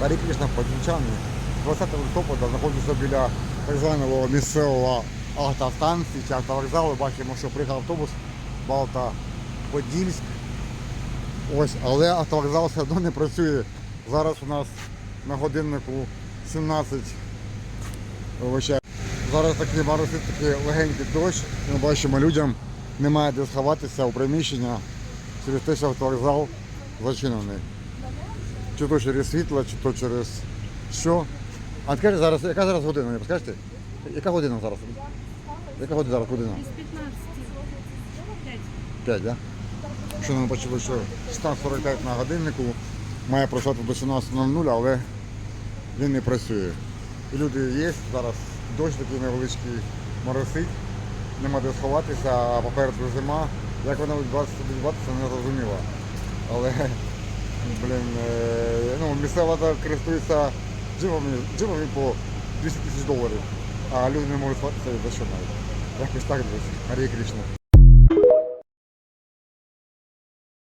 Гарі Кришна Подільчани 20 листопада знаходиться біля так місцевого автостанції чи автовокзалу. Бачимо, що приїхав автобус Балта Подільськ. Ось, але автовокзал все одно не працює. Зараз у нас на годиннику 17. Вибачаю. Зараз такий моросить такий легенький дощ. Ми бачимо, людям немає де сховатися у приміщення через те, що автовокзал зачинений. Чи то через світло, чи то через що. А скажіть зараз, яка зараз година, не підскажете? Яка година зараз? Яка година зараз година? Із 15. 5. 5, да? Що ми бачили, що 16.45 на годиннику має працювати до 17.00, але він не працює. І люди є, зараз дощ такий невеличкий моросить, нема де сховатися, а попереду зима. Як вона відбувається, не зрозуміло. Але блін, е, ну, місцева користується джипами, джипами по 200 тисяч доларів, а люди не можуть сховатися і за що навіть. Якось так, друзі. Марія Кришна.